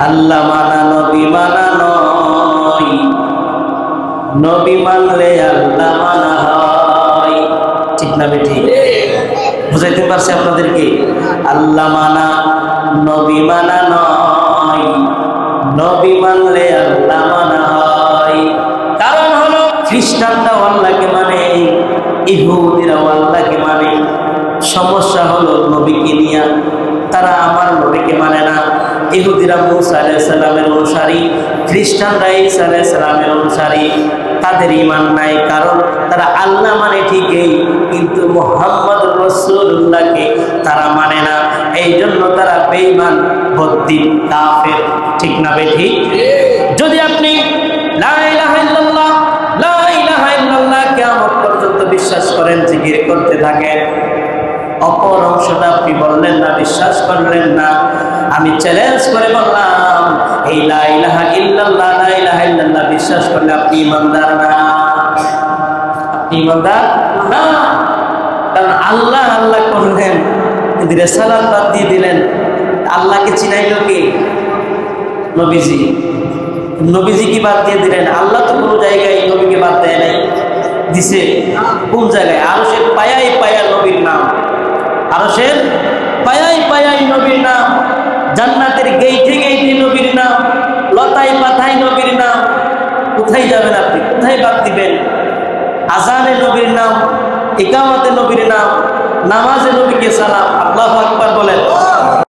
আল্লাহ মানা নবী মানা নয়। নবী মানলে আল্লাহ মানা হয়। ঠিক না বেঠি? বুঝাইতে পারছি আপনাদেরকে? আল্লাহ মানা, নবী মানা নয়। নবী মানলে আল্লাহ মানা হয়। কারণ হলো খ্রিস্টানরাও আল্লাহকে মানে ইহুদিরাও আল্লাহকে মানে। সমস্যা হলো নবীকে নিয়ে, তারা আমার নবীকে মানে না। ইহুদিরা মুসা আলাইসাল্লামের অনুসারী খ্রিস্টানরা ঈসা আলাইসাল্লামের অনুসারী, তাদের ইমান নাই কারণ তারা আল্লাহ মানে ঠিকই, কিন্তু মোহাম্মদ রসুল্লাহকে তারা মানে না। এই জন্য তারা বেঈমান, বদ্দিন, কাফের, ঠিক না বে ঠিক? যদি আপনি বিশ্বাস করেন, জিকির করতে থাকেন, অপর অংশটা আপনি বললেন না, বিশ্বাস করলেন না আমি চ্যালেঞ্জ করে বললাম, এই লা ইলাহা ইল্লাল্লাহ, লা ইলাহা ইল্লাল্লাহ, বিশ্বাস করলে আপনি ইমানদার না। আপনি ইমানদার না। কারণ আল্লাহ আল্লাহ করলেন রেসালাত বাদ দিয়ে দিলেন, আল্লাহকে চিনাইল কি? নবীজি। নবীজি কি বাদ দিয়ে দিলেন? আল্লাহ তো কোনো জায়গায় নবীকে বাদ দেয় নাই। দিছে। কোন জায়গায়? আরও সে পায়াই পায়া নবীর নাম আরও সে পায়াই পায়াই নবীর নাম জান্নাতের গেইটে গেইটে নবীর নাম লতাই পাথাই নবীর নাম। কোথায় যাবেন আপনি? কোথায় বাদ দিবেন? আজানে নবীর নাম, একামতে নবীর নাম, নামাজে নবীকে সালাম। আল্লাহ আকবর বলেন।